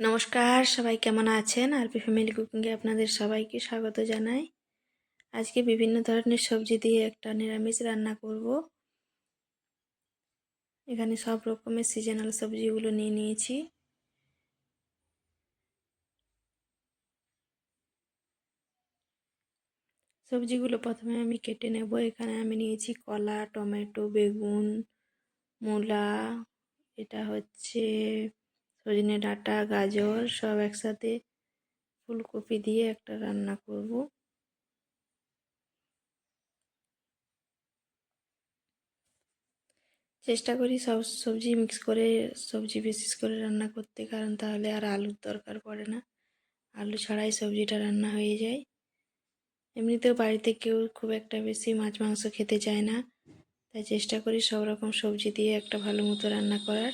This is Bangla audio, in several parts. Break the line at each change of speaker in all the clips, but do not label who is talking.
নমস্কার, সবাই কেমন আছেন? আরপি ফ্যামিলি কুকিংয়ে আপনাদের সবাইকে স্বাগত জানাই। আজকে বিভিন্ন ধরনের সবজি দিয়ে একটা নিরামিষ রান্না করব। এখানে সব রকমের সিজনাল সবজিগুলো নিয়ে নিয়েছি। সবজিগুলো প্রথমে আমি কেটে নেব। এখানে আমি নিয়েছি কলা, টমেটো, বেগুন, মূলা, এটা হচ্ছে সজনে ডাঁটা, গাজর সব একসাথে ফুলকপি দিয়ে একটা রান্না করব। চেষ্টা করি সব সবজি মিক্স করে, সবজি বিশেষ করে রান্না করতে, কারণ তাহলে আর আলুর দরকার পড়ে না। আলু ছাড়াই সবজিটা রান্না হয়ে যায়। এমনিতেও বাড়িতে কেউ খুব একটা বেশি মাছ, মাংস খেতে চায় না। তাই চেষ্টা করি সব রকম সবজি দিয়ে একটা ভালো মতো রান্না করার।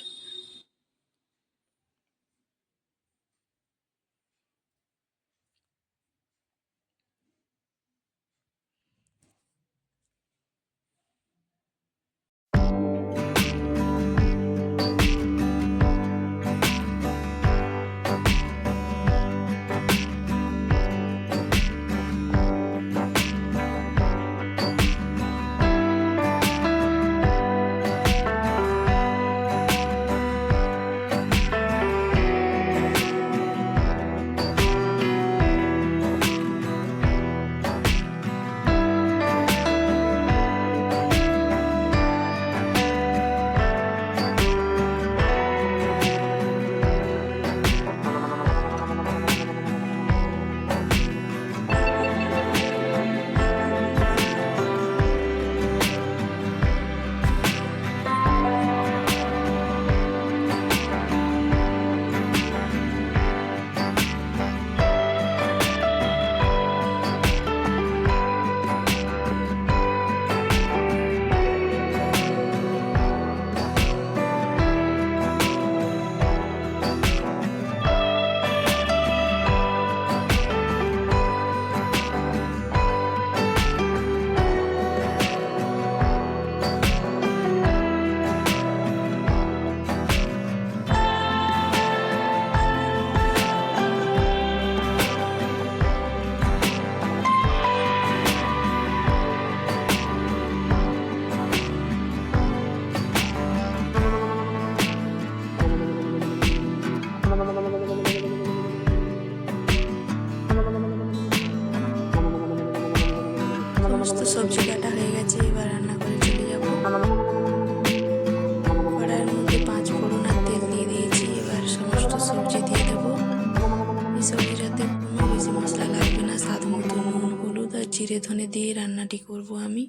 জিরে ধনে দিয়ে রান্নাটি করব আমি।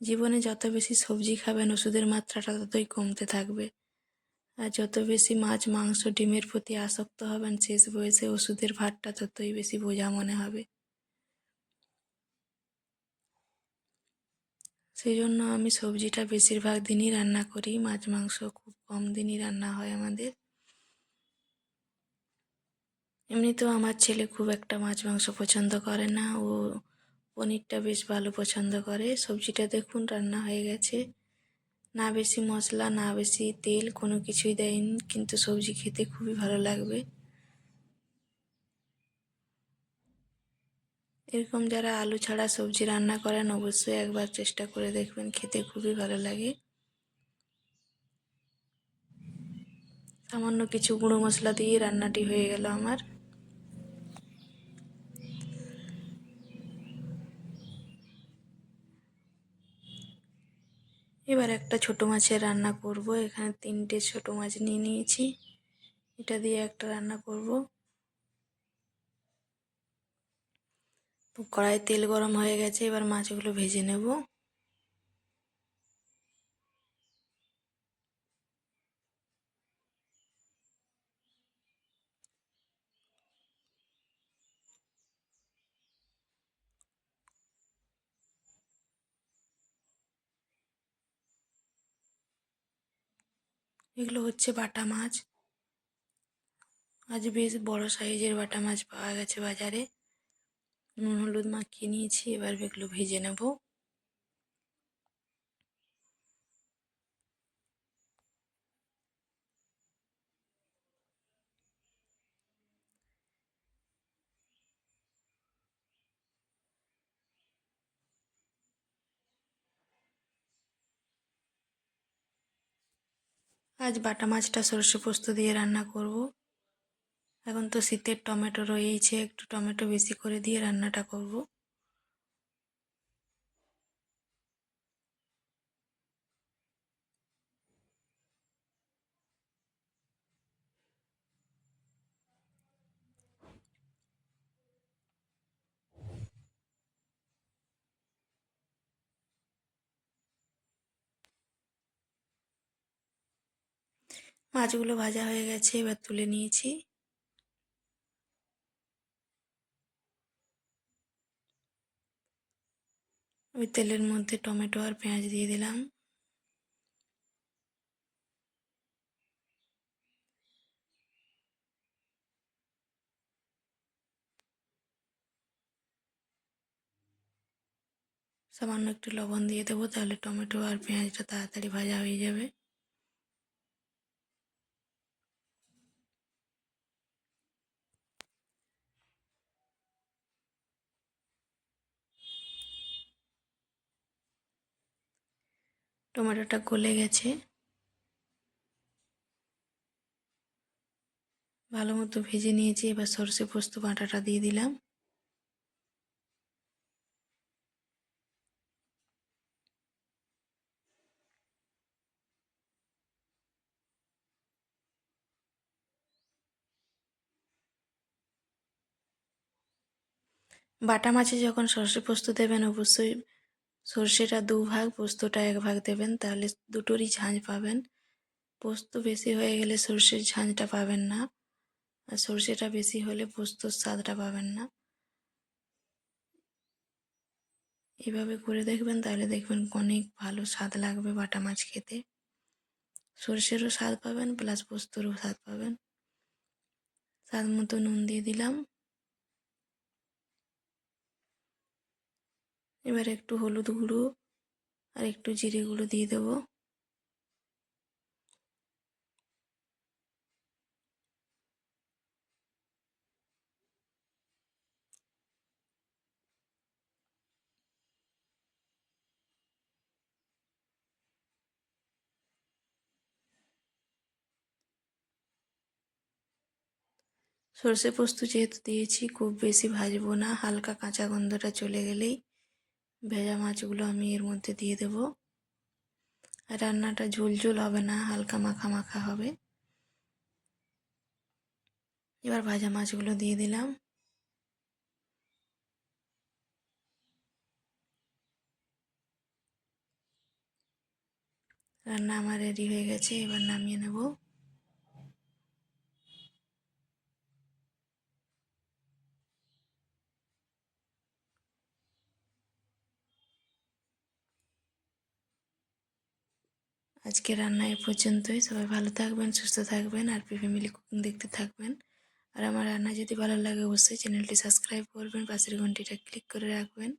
জীবনে যত বেশি সবজি খাবেন, ওষুধের মাত্রাটা ততই কমতে থাকবে। আর যত বেশি মাছ, মাংস, ডিমের প্রতি আসক্ত হবেন, শেষ বয়সে ওষুধের ভারটা ততই বেশি বোঝা মনে হবে। সেই জন্য আমি সবজিটা বেশিরভাগ দিনই রান্না করি, মাছ, মাংস খুব কম দিনই রান্না হয় আমাদের। এমনিতেও আমার ছেলে খুব একটা মাছ, মাংস পছন্দ করে না। ও পনিরটা বেশ ভালো পছন্দ করে। সবজিটা দেখুন, রান্না হয়ে গেছে। না বেশি মশলা, না বেশি তেল, কোনো কিছুই দেয়নি, কিন্তু সবজি খেতে খুবই ভালো লাগবে। এরকম যারা আলু ছাড়া সবজি রান্না করেন, অবশ্যই একবার চেষ্টা করে দেখবেন, খেতে খুবই ভালো লাগে। সামান্য কিছু গুঁড়ো মশলা দিয়ে রান্নাটি হয়ে গেল আমার। এবার একটা ছোট মাছের রান্না করব। এখানে তিনটে ছোট মাছ নিয়ে নিয়েছি। এটা দিয়ে একটা রান্না করব। কড়াই তেল গরম হয়ে গেছে, এবার মাছগুলো ভেজে নেব। এগুলো হচ্ছে বাটা মাছ। আজ বেশ বড় সাইজের বাটা মাছ পাওয়া গেছে বাজারে। নুন, হলুদ মাখিয়ে নিয়েছি, এবার এগুলো ভেজে নেব। আজ বাটা মাছটা সরষে পোস্ত দিয়ে রান্না করব। এখন তো শীতের টমেটো রয়েইছে, একটু টমেটো বেশি করে দিয়ে রান্নাটা করব। মাছগুলো ভাজা হয়ে গেছে, এবার তুলে নিয়েছি। ওই তেলের মধ্যে টমেটো আর পেঁয়াজ দিয়ে দিলাম। সামান্য একটু লবণ দিয়ে দেবো, তাহলে টমেটো আর পেঁয়াজটা তাড়াতাড়ি ভাজা হয়ে যাবে। টমেটোটা গলে গেছে। ভালো মতো ভেজে নিয়েছি, এবার সর্ষে পোস্ত বাটাটা দিয়ে দিলাম। বাটা মাছে যখন সর্ষে পোস্ত দেবেন, অবশ্যই সর্ষেটা দু ভাগ পোস্তটা এক ভাগ দেবেন, তাহলে দুটোরই ঝাঁঝ পাবেন। পোস্ত বেশি হয়ে গেলে সর্ষের ঝাঁঝটা পাবেন না, আর সর্ষেটা বেশি হলে পোস্তর স্বাদটা পাবেন না। এভাবে করে দেখবেন, তাহলে দেখবেন অনেক ভালো স্বাদ লাগবে বাটা মাছ খেতে। সর্ষেরও স্বাদ পাবেন, প্লাস পোস্তরও স্বাদ পাবেন। স্বাদ মতো নুন দিয়ে দিলাম। এবার একটু হলুদ গুঁড়ো আর একটু জিরে গুঁড়ো দিয়ে দেবো। সর্ষে পোস্ত যেহেতু দিয়েছি, খুব বেশি ভাজবো না, হালকা কাঁচা গন্ধটা চলে গেলেই ভেজা মাছগুলো আমি এর মধ্যে দিয়ে দেব। রান্নাটা ঝোল ঝোল হবে না, হালকা মাখা মাখা হবে। এবার ভাজা মাছগুলো দিয়ে দিলাম। রান্না আমার রেডি হয়ে গেছে, এবার নামিয়ে নেব। আজকে রান্না এ পর্যন্তই। সবাই ভালো থাকবেন, সুস্থ থাকবেন, আর পি ফ্যামিলি কুকিং দেখতে থাকবেন। আর আমার রান্না যদি ভালো লাগে, অবশ্যই চ্যানেলটি সাবস্ক্রাইব করবেন, পাশের ঘন্টিটা ক্লিক করে রাখবেন।